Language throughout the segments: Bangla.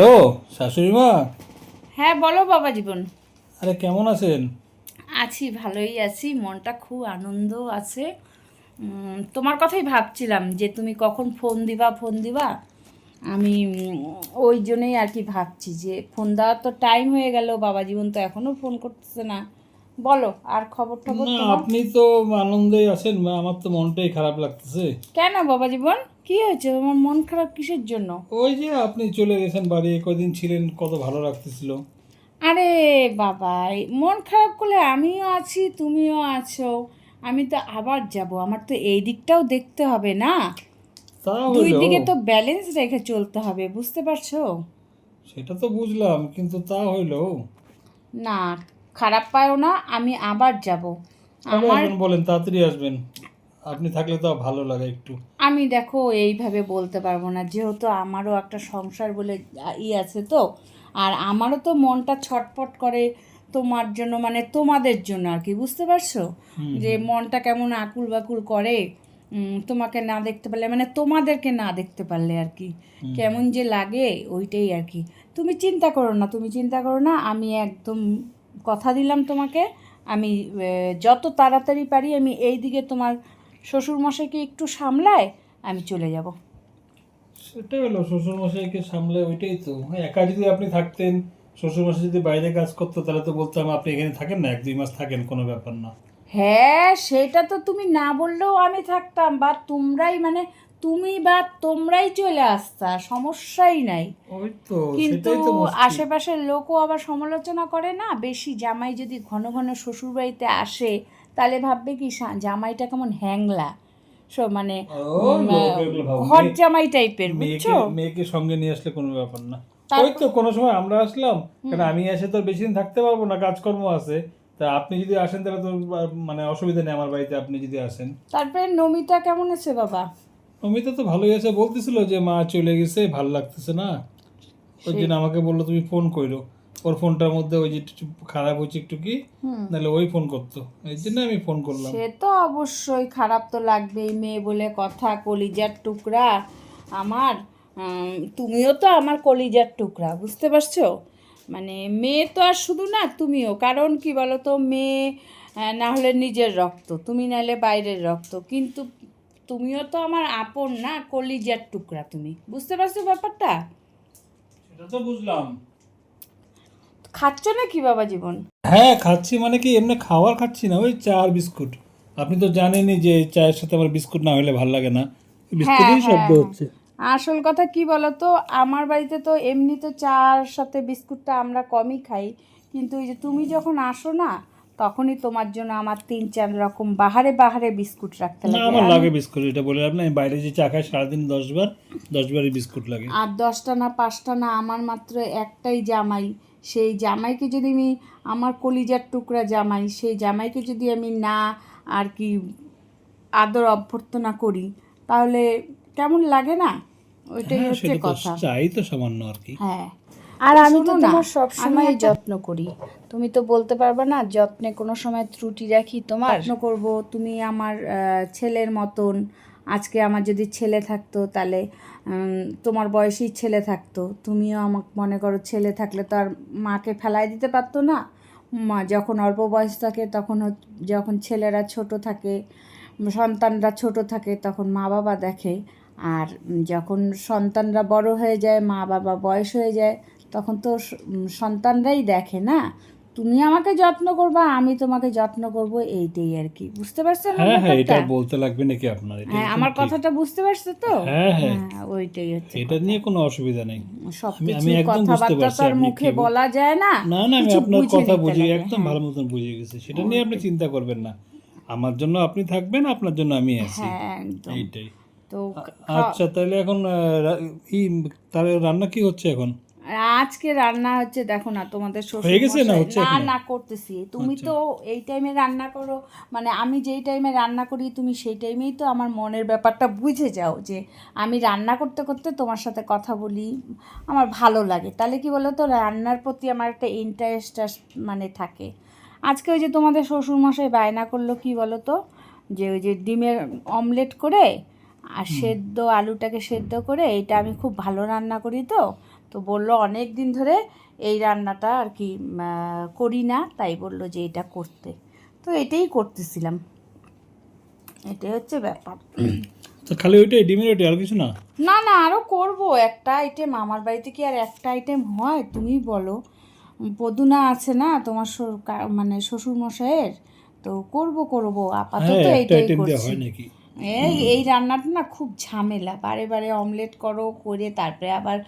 হ্যালো শাশুড়ি মা হ্যাঁ বলো বাবা জীবন। আরে কেমন আছেন? আছি ভালোই আছি মনটা খুব আনন্দ আছে। তোমার কথাই ভাবছিলাম যে তুমি কখন ফোন দিবা ফোন দিবা। আমি ওই জন্যই আর কি ভাবছি যে ফোন দেওয়ার তো টাইম হয়ে গেল বাবা জীবন তো এখনও ফোন করতেছে না। বলো আর খবর টবর না আপনি তো আনন্দেই আছেন আমার তো মনটাই খারাপ লাগতেছে। কেন বাবা জীবন? কি হয়েছে? আমার মন খারাপ কিসের জন্য? ওই যে আপনি চলে গেছেন বাড়ি কদিন ছিলেন কত ভালো লাগতেছিল। আরে বাবা মন খারাপ করলে আমিও আছি তুমিও আছো। আমি তো আবার যাব আমার তো এই দিকটাও দেখতে হবে না। তা দুই দিকে তো ব্যালেন্স রেখে চলতে হবে বুঝতে পারছ? সেটা তো বুঝলাম কিন্তু তা হইল না খারাপ পায়ও না আমি আবার যাব। আমার বলেন তাড়াতাড়ি আসবেন। আপনি থাকলে তো ভালো লাগে একটু। আমি দেখো এইভাবে বলতে পারব না। যেহেতু আমারও একটা সংসার বলে ই আছে তো আর আমারও তো মনটা ছটপট করে তোমার জন্য মানে তোমাদের জন্য আর কি বুঝতে পারছ? যে মনটা কেমন আকুল বাকুল করে তোমাকে না দেখতে পারলে মানে তোমাদেরকে না দেখতে পারলে আর কি কেমন যে লাগে ওইটাই আর কি। তুমি চিন্তা করো না তুমি চিন্তা করো না আমি একদম কথা দিলাম তোমাকে। আমি যত তাড়াতাড়ি পারি আমি এই দিকে তোমার শ্বশুরমশাইকে একটু সামলায় আমি চলে যাব। সেটা হলো শ্বশুর মশাইকে সামলে ওইটাই তো। একা যদি আপনি থাকতেন শ্বশুর মশাই যদি বাইরে কাজ করতো তাহলে তো বলতাম আপনি এখানে থাকেন না এক দুই মাস থাকেন কোনো ব্যাপার না। হ্যাঁ সেটা তো তুমি না বললেও আমি থাকতাম বা তোমরাই মানে তুমি বা তোমরাই চলে আসতা সমস্যাই নাই। কিন্তু। আশেপাশের লোকও আবার সমালোচনা করে না? বেশি জামাই যদি ঘন ঘন শ্বশুর বাড়িতে আসে তাহলে ভাববে কি জামাইটা কেমন হ্যাংলা। সো মানে। ঘর জামাই টাইপের বুঝছ? মেয়েকে সঙ্গে নিয়ে আসলে কোনো ব্যাপার না। ওই তো কোনো সময় আমরা আসলাম কারণ আমি এসে তো বেশি দিন থাকতে পারব না কাজকর্ম আছে। তা আপনি যদি আসেন তাহলে তো মানে অসুবিধা নেই আমার বাড়িতে আপনি যদি আসেন। তারপরে নমিতা কেমন আছে বাবা? অমিতা তো ভালোই আছে বলতেছিল যে মা চলে গেছে ভালো লাগতেছে না। ওই জন্য আমাকে বলল তুমি ফোন করো। ওর ফোনটার মধ্যে ওই যে খারাপ হয়েছে একটু কি নাহলে ওই ফোন করতো। এই জন্য আমি ফোন করলাম। সে তো অবশ্যই খারাপ তো লাগবেই মেয়ে বলে কথা কলিজার টুকরা। আমার তুমিও তো আমার কলিজার টুকরা বুঝতে পারছ? মানে মেয়ে তো আর শুধু না তুমিও। কারণ কি বলো তো মেয়ে না হলে নিজের রক্ত তুমি নাহলে বাইরের রক্ত। কিন্তু তুমিও তো আমার আপন না কলিজার টুকরা তুমি। বুঝতে পারছ ব্যাপারটা? সেটা তো বুঝলাম। খাচ্ছ না কি বাবা জীবন? হ্যাঁ খাচ্ছি মানে কি এমনি খাবার খাচ্ছি না ওই চা আর বিস্কুট। আপনি তো জানেনই যে চায়ের সাথে আমার বিস্কুট না হলে ভালো লাগে না। বিস্কুটের শব্দ হ্যাঁ। হচ্ছে। আসল কথা কি বলতো আমার বাড়িতে তো এমনি তো চার সাথে বিস্কুটটা আমরা কমই খাই কিন্তু এই যে তুমি যখন আসো না তখনই তোমার জন্য আমার তিন চার রকম বাহারে বাহারে বিস্কুট রাখতে লাগে। আমার লাগে বিস্কুট এটা বলে আপনি আমি বাইরে যে চা খাই সারাদিন দশ বার দশ বারই বিস্কুট লাগে। আর দশটা না পাঁচটা না আমার মাত্র একটাই জামাই। সেই জামাইকে যদি আমি আমার কলিজার টুকরা জামাই সেই জামাইকে যদি আমি না আর কি আদর অভ্যর্থনা করি তাহলে কেমন লাগে না? ওইটাই হ্যাঁ, হচ্ছে কথা। চাই তো সামান্য আর কি। হ্যাঁ। আর আমি তো তোমার সবসময় যত্ন করি। তুমি তো বলতে পারবে না যত্নে কোনো সময় ত্রুটি রাখি তোমার। যত্ন করব তুমি আমার ছেলের মতন আজকে আমার যদি ছেলে থাকতো তাহলে তোমার বয়সী ছেলে থাকতো তুমিও আমাকে মনে করো ছেলে থাকলে তো আর মাকে ফেলাই দিতে পারতো না। মা যখন অল্প বয়স থাকে তখন যখন ছেলেরা ছোট থাকে সন্তানরা ছোট থাকে তখন মা বাবা দেখে। আর যখন সন্তানরা বড় হয়ে যায় মা বাবা বয়স হয়ে যায় তখন তো সন্তানরাই দেখে না। তুমি আমাকে যত্ন করবা আমি তোমাকে যত্ন করব এইটাই আর কি। বুঝতে পারছ হ্যাঁ হ্যাঁ এটা বলতে লাগবে নাকি আপনার? হ্যাঁ আমার কথাটা বুঝতে পারছ তো? হ্যাঁ হ্যাঁ। হ্যাঁ ওইটাই হচ্ছে এটা নিয়ে কোনো অসুবিধা নেই। আমি- একদম বুঝতে পারছি আপনি মুখে বলা যায় না। না না আমি আপনার কথা বুঝি একদম হ্যাঁ। ভালো মতন বুঝে গেছি। সেটা নিয়ে আপনি চিন্তা করবেন না। আমার জন্য আপনি থাকবেন আপনার জন্য আমি আছি। হ্যাঁ একদম। এইটাই। তো আচ্ছা তাহলে এখন তাহলে রান্না কি হচ্ছে এখন? আজকে রান্না হচ্ছে দেখো না তোমাদের শ্বশুর হয়ে গেছে না হচ্ছে না না করতেছি। তুমি আচ্ছা। তো এই টাইমে রান্না করো মানে আমি যেই টাইমে রান্না করি তুমি সেই টাইমেই তো আমার মনের ব্যাপারটা বুঝে যাও যে আমি রান্না করতে করতে তোমার সাথে কথা বলি আমার ভালো লাগে। তাহলে কি বলো তো রান্নার প্রতি আমার একটা ইন্টারেস্ট মানে থাকে। আজকে ওই যে তোমাদের শ্বশুরমশাই বায়না করল কি বলো তো যে ওই যে ডিমের অমলেট করে আর সেদ্ধ আলুটাকে সেদ্ধ করে এটা আমি খুব ভালো রান্না করি তো তো বলল অনেক দিন ধরে এই রান্নাটা আর কি করি না। তাই বলল যে এটা করতে। তো এটাই করতেছিলাম। এটাই হচ্ছে ব্যাপার। তো খালি ওইটাই ডিমের ওইটাই আর কিছু না? না না আরও করব। একটা আইটেম আমার বাড়িতে কি আর একটা আইটেম হয়? তুমি বলো। পদুনা আছে না তোমার মানে শ্বশুর মশাইয়ের তো করব করব। আপাতত হ্যাঁ এইটাই করছি। নাকি? এই এই রান্নাটা না খুব ঝামেলা। বারে বারে অমলেট করো করে তারপরে আবার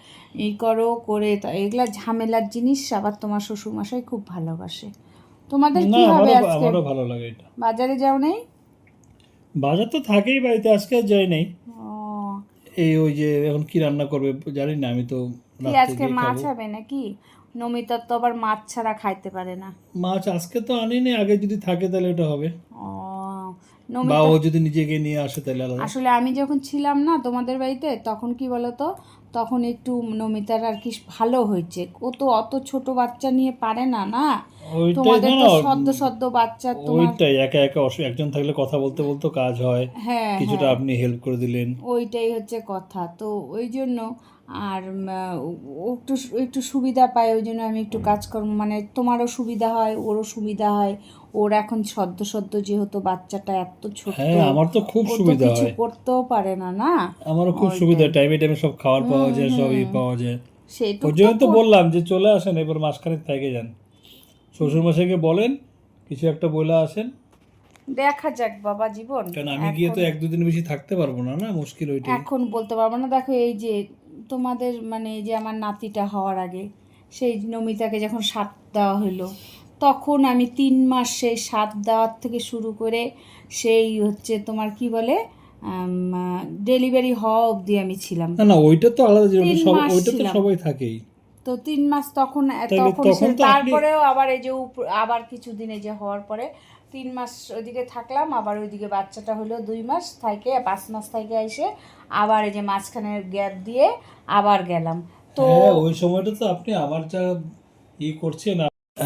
ই করো করে এগুলা ঝামেলার জিনিস আবার তোমার শ্বশুর মশাই খুব ভালোবাসে। তোমাদের কি হবে আজকে? ভালো লাগে এটা। বাজারে যাও নেই? বাজার তো থাকেই বাড়িতে আজকে যাই নাই। এই ওই যে এখন কি রান্না করবে জানি না আমি তো কি আজকে মাছ হবে নাকি? নমিতা তো আবার মাছ ছাড়া খাইতে পারে না। মাছ আজকে তো আনিনি আগে যদি থাকে তাহলে ওটা হবে। বা ও যদি নিজেকে নিয়ে আসে তাহলে আসলে আমি যখন ছিলাম না তোমাদের বাড়িতে তখন কি বলতো তখন একটু নমিতার আর কি ভালো হয়েছে। ও তো অত ছোট বাচ্চা নিয়ে পারে না না? তোমাদের তো সদ্য সদ্য বাচ্চা তোমার ওইটাই একা একা একজন থাকলে কথা বলতে বলতে কাজ হয়। হ্যাঁ কিছুটা হ্যাঁ। আপনি হেল্প করে দিলেন। ওইটাই হচ্ছে কথা। তো ওই জন্য আর একটু একটু সুবিধা পায় ওই জন্য আমি একটু কাজকর্ম মানে তোমারও সুবিধা হয় ওরও সুবিধা হয়। ওর এখন সদ্য সদ্য যেহেতু বাচ্চাটা এত ছোট হ্যাঁ আমার তো খুব সুবিধা কিছু হয়। করতেও পারে না না? আমারও খুব সুবিধা টাইমে টাইমে সব খাবার পাওয়া যায় সবই পাওয়া যায়। ওই জন্য তো বললাম যে চলে আসেন এবার মাসখানেক থেকে যান। শ্বশুরমশাইকে বলেন কিছু একটা বলে আসেন। দেখা যাক বাবা জীবন কারণ আমি গিয়ে তো এক দুদিন বেশি থাকতে পারব না না? মুশকিল ওইটাই। এখন বলতে পারব না দেখো এই যে তোমাদের মানে এই যে আমার নাতিটা হওয়ার আগে সেই নমিতাকে যখন সাত দেওয়া হলো তখন আমি তিন মাস সেই সাত দেওয়ার থেকে শুরু করে সেই হচ্ছে তোমার কি বলে ডেলিভারি হওয়া অবধি আমি ছিলাম। না না ওইটা তো আলাদা সব মাস ওইটা তো সবাই থাকেই। তো তিন মাস তখন তখন তারপরেও আবার এই যে আবার কিছুদিন এই যে হওয়ার পরে তিন মাস ওইদিকে থাকলাম আবার ওইদিকে বাচ্চাটা হলো দুই মাস থাকে পাঁচ মাস থেকে এসে আবার এই যে মাঝখানে গ্যাপ দিয়ে আবার গেলাম। তো হ্যাঁ ওই সময়টা তো আপনি আমার যা ই করছেন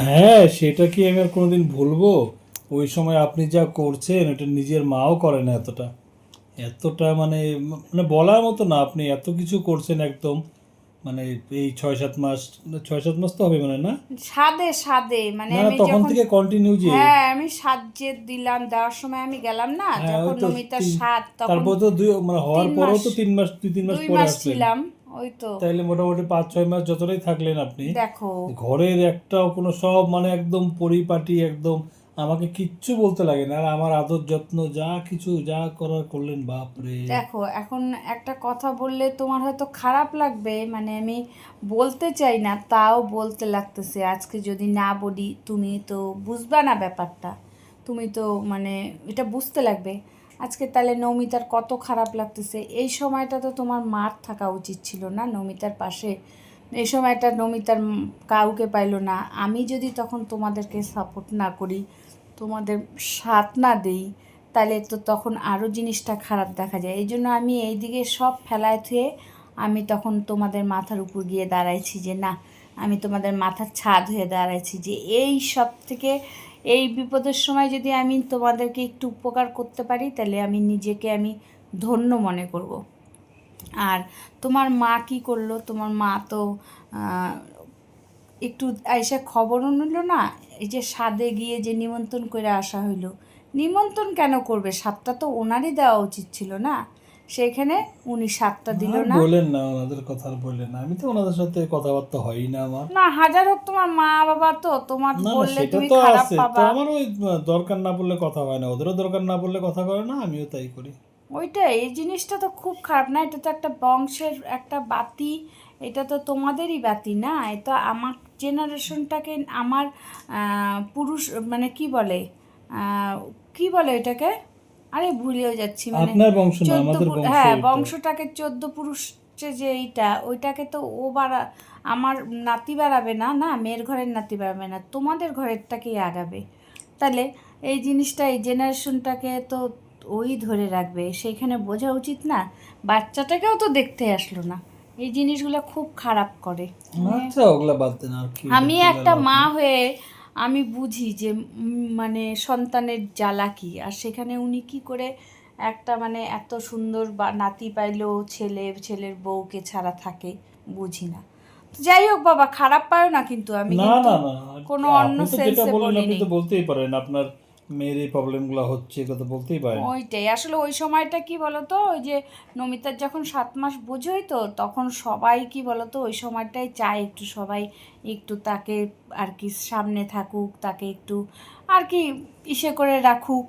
হ্যাঁ সেটা কি আমি আর কোনোদিন ভুলবো? ওই সময় আপনি যা করছেন এটা নিজের মাও করে না এতটা। এতটা মানে মানে বলার মতো না আপনি এত কিছু করছেন একদম। মানে এই ছয় সাত মাস ছয় সাত মাস তো হবে মানে না? সাদে সাদে মানে আমি তখন থেকে কন্টিনিউ যে। হ্যাঁ আমি সাজ্জে দিলাম দেওয়ার সময় আমি গেলাম না হ্যাঁ, যখন ওই তো নমিতার তিন- সাত তখন তারপর তো দুই মানে হওয়ার পরেও তো তিন মাস দুই তিন মাস পরে মাস আসলেন ছিলাম। ওই তো তাইলে মোটামুটি পাঁচ ছয় মাস যতটাই থাকলেন আপনি দেখো। ঘরের একটাও কোনো সব মানে একদম পরিপাটি একদম আমাকে কিচ্ছু বলতে লাগে না। আর আমার আদর যত্ন যা কিছু যা করার করলেন বাপরে। দেখো এখন একটা কথা বললে তোমার হয়তো খারাপ লাগবে মানে আমি বলতে চাই না তাও বলতে লাগতেছে। আজকে যদি না বলি তুমি তো বুঝবা না ব্যাপারটা। তুমি তো মানে এটা বুঝতে লাগবে। আজকে তাহলে নমিতার কত খারাপ লাগতেছে? এই সময়টা তো তোমার মার থাকা উচিত ছিল না নমিতার পাশে? এই সময়টা নমিতার কাউকে পাইলো না। আমি যদি তখন তোমাদেরকে সাপোর্ট না করি, তোমাদের সাথ না দেই, তাহলে তো তখন আরও জিনিসটা খারাপ দেখা যায়। এই জন্য আমি এই দিকে সব ফেলায় থুয়ে আমি তখন তোমাদের মাথার উপর গিয়ে দাঁড়াইছি যে, না, আমি তোমাদের মাথার ছাদ হয়ে দাঁড়াইছি যে, এই সব থেকে এই বিপদের সময় যদি আমি তোমাদেরকে একটু উপকার করতে পারি, তাহলে আমি নিজেকে আমি ধন্য মনে করব। আর তোমার মা কি করল? তোমার মা তো একটু এসে খবরও নিল না, এই যে সাদে গিয়ে যে নিমন্ত্রণ করে আসা হইল। নিমন্ত্রণ কেন করবে? সাতটা তো ওনারই দেওয়া উচিত ছিল না? সেখানে উনি সাতটা দিল না বলেন না ওনাদের কথা আর বললেন না। আমি তো ওনাদের সাথে কথাবার্তা হয়ই না আমার। না হাজার হোক তোমার মা বাবা তো তোমার বললে তুমি খারাপ পাবা। আমার ওই দরকার না পড়লে কথা হয় না। ওদেরও দরকার না পড়লে কথা করে না আমিও তাই করি। ওইটাই এই জিনিসটা তো খুব খারাপ না? এটা তো একটা বংশের একটা বাতি এটা তো তোমাদেরই বাতি না? এটা আমার জেনারেশনটাকে আমার পুরুষ মানে কি বলে আহ, কি বলে এটাকে আরে ভুলেও যাচ্ছি মানে আপনার বংশ না আমাদের বংশ হ্যাঁ বংশটাকে চোদ্দ পুরুষ যে এইটা ওইটাকে তো ও বাড়া আমার নাতি বাড়াবে না না মেয়ের ঘরের নাতি বাড়াবে না তোমাদের ঘরেরটাকেই আগাবে। তাহলে এই জিনিসটা এই জেনারেশনটাকে তো ওই ধরে রাখবে সেইখানে বোঝা উচিত না বাচ্চাটাকেও তো দেখতে আসলো না। এই জিনিসগুলো খুব খারাপ করে। আচ্ছা ওগুলা বাদ দেন আর কি আমি একটা মা হয়ে আমি বুঝি যে মানে সন্তানের জ্বালা কি? আর সেখানে উনি কি করে একটা মানে এত সুন্দর বা নাতি পাইলো ছেলে ছেলের বউকে ছাড়া থাকে? বুঝি না। যাই হোক বাবা খারাপ পায় না কিন্তু আমি না না না কোনো অন্য সেন্সে আপনি তো বলতেই পারেন আপনার মেয়ের এই প্রবলেমগুলো হচ্ছে কথা বলতেই পারেন। ওইটাই। আসলে ওই সময়টা কি বলতো ওই যে নমিতার যখন সাত মাস বোঝোই তো তখন সবাই কি বলতো ওই সময়টাই চায় একটু সবাই একটু তাকে আর কি সামনে থাকুক তাকে একটু আর কি ইসে করে রাখুক।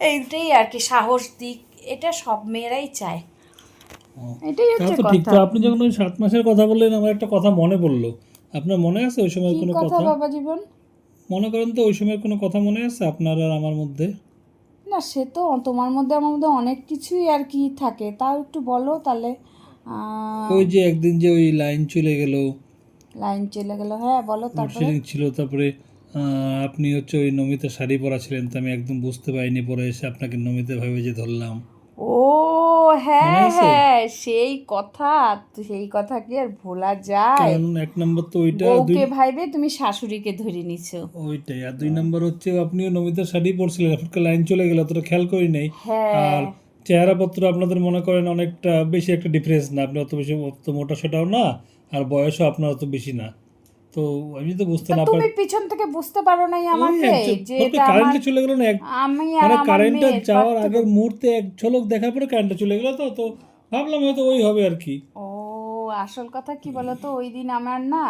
এইটাই আর কি সাহস দিক এটা সব মেয়েরাই চায়। এটাই হচ্ছে ঠিক কথা। তো আপনি যখন ওই সাত মাসের কথা বললেন আমার একটা কথা মনে পড়ল। আপনার মনে আছে ওই সময় কোনো কথা কথা? বাবা জীবন? মনে করেন তো ওই সময় কোনো কথা মনে আছে আপনার আর আমার মধ্যে? না সে তো তোমার মধ্যে আমার মধ্যে অনেক কিছুই আর কি থাকে। তাও একটু বলো তাহলে ওই যে একদিন যে ওই লাইন চলে গেল। লাইন চলে গেল হ্যাঁ বলো তারপরে। ছিল তারপরে আপনি হচ্ছে ওই নমিতা শাড়ি পরা ছিলেন তো আমি একদম বুঝতে পারিনি পরে এসে আপনাকে নমিতা ভাবে যে ধরলাম। ও হ্যাঁ হ্যাঁ সেই কথা সেই কথা কি আর ভোলা যায়? কারণ এক নম্বর তো ওইটা বউকে ভাইবে তুমি শাশুড়িকে ধরে নিছো। ওইটাই আর দুই নম্বর হচ্ছে আপনিও নমিতা শাড়ি পরছিলেন আপনার লাইন চলে গেল অতটা খেয়াল করি নাই। হ্যাঁ। আর চেহারাপত্র আপনাদের মনে করেন অনেকটা বেশি একটা ডিফারেন্স না আপনি অত বেশি অত মোটা সোটাও না আর বয়সও আপনার অত বেশি না। তো আমি তো বুঝতে না তুমি পিছন থেকে বুঝতে পারো নাই আমাকে যে এটা কারেন্টে চলে গেল না আমি আর মানে কারেন্টটা যাওয়ার আগের মুহূর্তে এক ঝলক দেখার পরে কারেন্টটা চলে গেল তো তো ভাবলাম হয়তো ওই হবে আর কি। ও আসল কথা কি বলতো? ওই দিন আমার না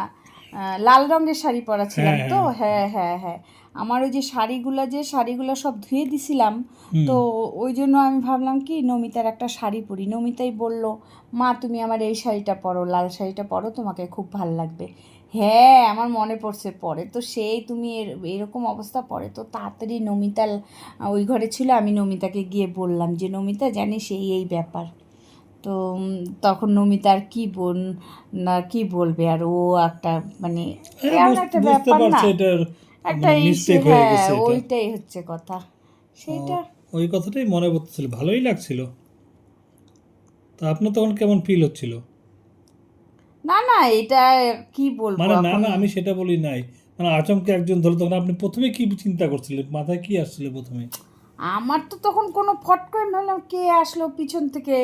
লাল রঙের শাড়ি পরা ছিলাম হ্যাঁ, তো? হ্যাঁ। হ্যাঁ হ্যাঁ আমার ওই যে শাড়িগুলো যে শাড়িগুলো সব ধুয়ে দিছিলাম তো ওই জন্য আমি ভাবলাম কি নমিতার একটা শাড়ি পরি। নমিতাই বলল মা তুমি আমার এই শাড়িটা পরো লাল শাড়িটা পরো তোমাকে খুব ভালো লাগবে। হ্যাঁ আমার মনে পড়ছে পরে তো সেই তুমি এর- এরকম অবস্থা পরে তো তাড়াতাড়ি নমিতা ওই ঘরে ছিল আমি নমিতাকে গিয়ে বললাম যে নমিতা জানিস এই এই ব্যাপার। তো তখন নমিতা আর কি বোন না কি বলবে? আর ও একটা মানে হ্যাঁ, একটা ব্যাপার না। একটা মানে হয়ে ওইটাই হচ্ছে কথা। সেটা ওই কথাটাই মনে পড়তেছিল ভালোই লাগছিল। তা আপনার তখন কেমন ফিল হচ্ছিল? না না এটা কি বলব মানে না না আমি সেটা বলি নাই। মানে আচমকে একজন ধরো তখন আপনি প্রথমে কি চিন্তা করছিলেন? মাথায় কি আসছিল প্রথমে? আমার তো তখন কোনো ফট করে ভাবলাম কে আসলো পিছন থেকে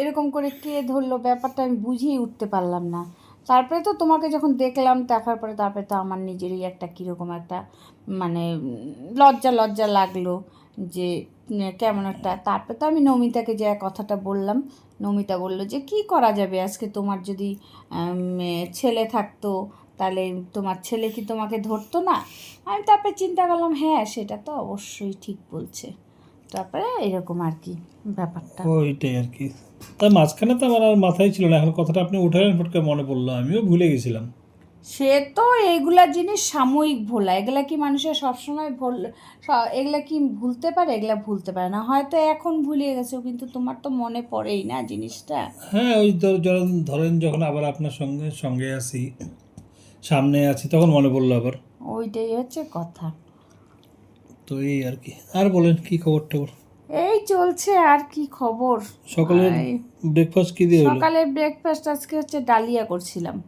এরকম করে কে ধরলো ব্যাপারটা আমি বুঝিয়ে উঠতে পারলাম না। তারপরে তো তোমাকে যখন দেখলাম দেখার পরে তারপরে তো আমার নিজেরই একটা কীরকম একটা মানে লজ্জা লজ্জা লাগল যে কেমন একটা। তারপরে তো আমি নমিতাকে যে কথাটা বললাম নমিতা বলল যে, কি করা যাবে? আজকে তোমার যদি ছেলে থাকতো, তাহলে তোমার ছেলে কি তোমাকে ধরতো না? আমি তারপরে চিন্তা করলাম হ্যাঁ সেটা তো অবশ্যই ঠিক বলছে। তারপরে এরকম আর কি ব্যাপারটা। ওইটাই আর কি। তার মাঝখানে তো আমার আর মাথায় ছিল না। এখন কথাটা আপনি উঠালেন ফটকে মনে পড়ল। আমিও ভুলে গেছিলাম। সে তো এগুলা জিনিস সাময়িক ভোলা। এগুলা কি মানুষের সবসময় ভুল এগুলা কি ভুলতে পারে? এগুলা ভুলতে পারে না। হয়তো এখন ভুলিয়ে গেছো কিন্তু তোমার তো মনে পড়েই না জিনিসটা। হ্যাঁ ওই ধর- ধরেন ধরেন যখন আবার আপনার সঙ্গে সঙ্গে আছি সামনে আছি তখন মনে পড়ল আবার। ওইটাই হচ্ছে কথা। তো এই আর কি। আর বলেন কি খবর টবর? এই চলছে আর কি খবর? সকালের ব্রেকফাস্ট কি দিয়ে সকালে ব্রেকফাস্ট আজকে হচ্ছে ডালিয়া করছিলাম।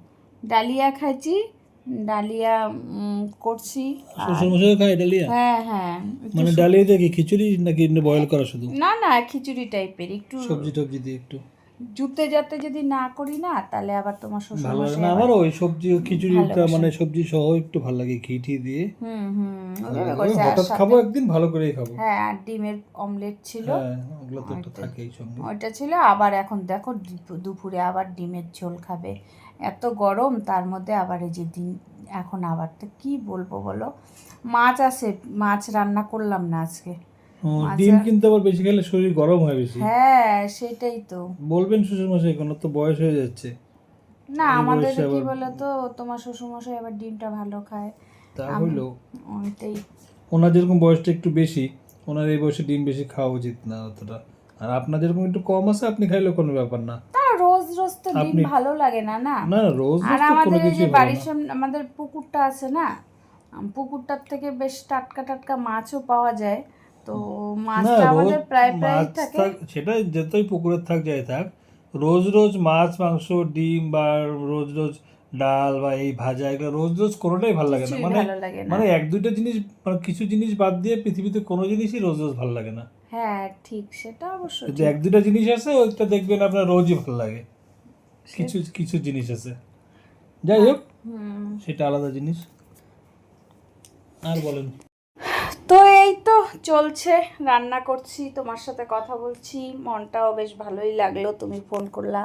ডালিয়া খাইছি ডালিয়া করছি। হ্যাঁ হ্যাঁ। মানে ডালিয়া কি খিচুড়ি নাকি বয়েল করা শুধু? না না খিচুড়ি টাইপের একটু সবজি টবজি দিয়ে একটু। জুতে যাতে যদি না করি না তাহলে আবার তোমার শ্বশুর ভালো লাগে না? আমারও ওই সবজি খিচুড়িটা। মানে সবজি সহ একটু ভালো লাগে ঘি টি দিয়ে। হুম হুম হঠাৎ খাব একদিন ভালো করেই খাব। হ্যাঁ আর ডিমের অমলেট ছিল। হ্যাঁ ওগুলো তো থাকেই সঙ্গে। ওইটা ছিল আবার এখন দেখো দুপুরে আবার ডিমের ঝোল খাবে। এত গরম তার মধ্যে আবার এই যে দিন এখন আবার তো কি বলব বলো? মাছ আছে মাছ রান্না করলাম না আজকে। ডিম কিন্তু আবার বেশি খেলে শরীর গরম হয় বেশি। হ্যাঁ সেটাই তো। বলবেন শ্বশুর মশাই কোনো তো বয়স হয়ে যাচ্ছে। না আমাদের কি বলো তো তোমার শ্বশুরমশাই আবার ডিমটা ভালো খায়। তা হইল। ওইটাই। ওনার যেরকম বয়সটা একটু বেশি ওনার এই বয়সে ডিম বেশি খাওয়া উচিত না অতটা। আর আপনার যেরকম একটু কম আছে আপনি খাইলে কোনো ব্যাপার না। রোজ রোজ তো ডিম ভালো লাগে না না? রোজ আর আমাদের এই যে বাড়ির সামনে আমাদের পুকুরটা আছে না? পুকুরটার থেকে বেশ টাটকা টাটকা মাছও পাওয়া যায়। তো মাছটা আমাদের প্রায় প্রায় থাকে সেটা যতই পুকুরের থাক যাই থাক রোজ রোজ মাছ মাংস ডিম বা রোজ রোজ ডাল বা এই ভাজা এগুলো রোজ রোজ কোনোটাই ভালো লাগে না। মানে ভালো লাগে না। মানে এক দুইটা জিনিস মানে কিছু জিনিস বাদ দিয়ে পৃথিবীতে কোনো জিনিসই রোজ রোজ ভালো লাগে না। হ্যাঁ ঠিক সেটা অবশ্যই যদি এক দুইটা জিনিস আছে ওইটা দেখবেন আপনার রোজই ভালো লাগে। কিছু কিছু জিনিস আছে। যাই হোক সেটা আলাদা জিনিস। আর বলেন। তো এই তো চলছে রান্না করছি তোমার সাথে কথা বলছি মনটাও বেশ ভালোই লাগল তুমি ফোন করলা।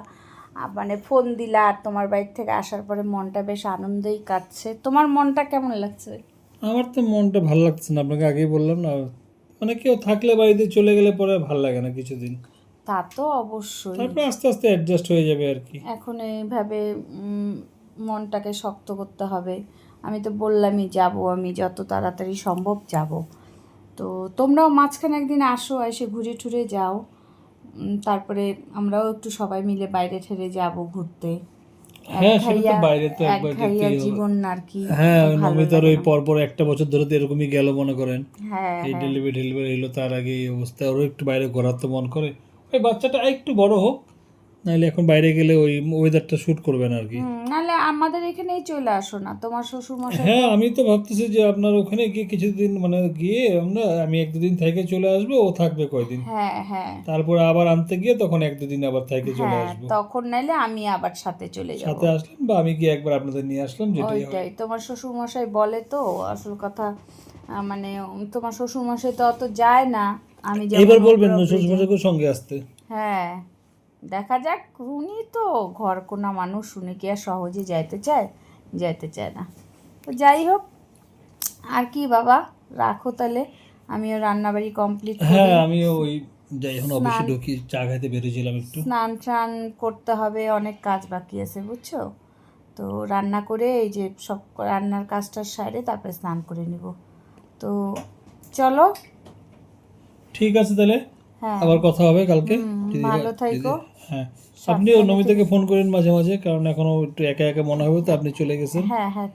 মানে ফোন দিলা আর তোমার বাড়ি থেকে আসার পরে মনটা বেশ আনন্দেই কাটছে। তোমার মনটা কেমন লাগছে? আমার তো মনটা ভালো লাগছে না আপনাকে আগেই বললাম না। মানে কেউ থাকলে বাড়িতে চলে গেলে পরে ভালো লাগে না কিছুদিন। তা তো অবশ্যই। তারপরে আস্তে আস্তে অ্যাডজাস্ট হয়ে যাবে আর কি। এখন এইভাবে মনটাকে শক্ত করতে হবে। আমি তো বললামই যাব আমি যত তাড়াতাড়ি সম্ভব যাব। তো তোমরাও মাঝখানে একদিন আসো এসে ঘুরে টুরে যাও। তারপরে আমরাও একটু সবাই মিলে বাইরে ঠেরে যাব ঘুরতে। হ্যাঁ জীবন আর কি হ্যাঁ ওই ভালো নমিতার ওই পরপর একটা বছর ধরে তো এরকমই গেল মনে করেন। হ্যাঁ এই হ্যাঁ। ডেলিভারি ডেলিভারি এলো তার আগে এই অবস্থা ওরও একটু বাইরে মন করে। ওই বাচ্চাটা একটু বড় হোক নাহলে এখন বাইরে গেলে ওই ওয়েদারটা শুট করবে না আর কি। নাহলে আমাদের এখানেই চলে আসো না তোমার শ্বশুর মশাই হ্যাঁ আমি তো ভাবতেছি যে আপনার ওখানে গিয়ে কিছুদিন মানে গিয়ে আমরা আমি এক দুদিন থেকে চলে আসব ও থাকবে কয়দিন। হ্যাঁ হ্যাঁ। তারপরে আবার আনতে গিয়ে তখন এক দুদিন আবার থেকে চলে হ্যাঁ আসব। তখন নাইলে আমি আবার সাথে চলে যাব। সাথে আসলাম বা আমি গিয়ে একবার আপনাদের নিয়ে আসলাম হয় ওইটাই তোমার শ্বশুর মশাই বলে তো আসল কথা আহ, মানে তোমার শ্বশুর মশাই তো অত যায় না আমি যেমন এবার বলবেন ওপরে ওপরে শ্বশুরমশাইকে সঙ্গে আসতে। হ্যাঁ। দেখা যাক উনি তো ঘর কোনা মানুষ শুনে কি আর সহজে যাইতে চায়? যাইতে চায় না। তো যাই হোক আর কি বাবা রাখো তাহলে। আমিও রান্নাবাড়ি কমপ্লিট হ্যাঁ আমিও ওই যাই এখন অবশ্যই ঢুকি চা খাইতে বেরিয়েছিলাম একটু। স্নান টান করতে হবে অনেক কাজ বাকি আছে বুঝছ? তো রান্না করে এই যে সব রান্নার কাজটা সারে তারপরে স্নান করে নিব। তো চলো। ঠিক আছে তাহলে। হ্যাঁ। আবার কথা হবে কালকে। ভালো থাইকো। হ্যাঁ। আপনিও নমিতাকে ফোন করেন মাঝে মাঝে কারণ এখনও একটু একা একা মনে হবে তো আপনি চলে গেছেন। হ্যাঁ হ্যাঁ।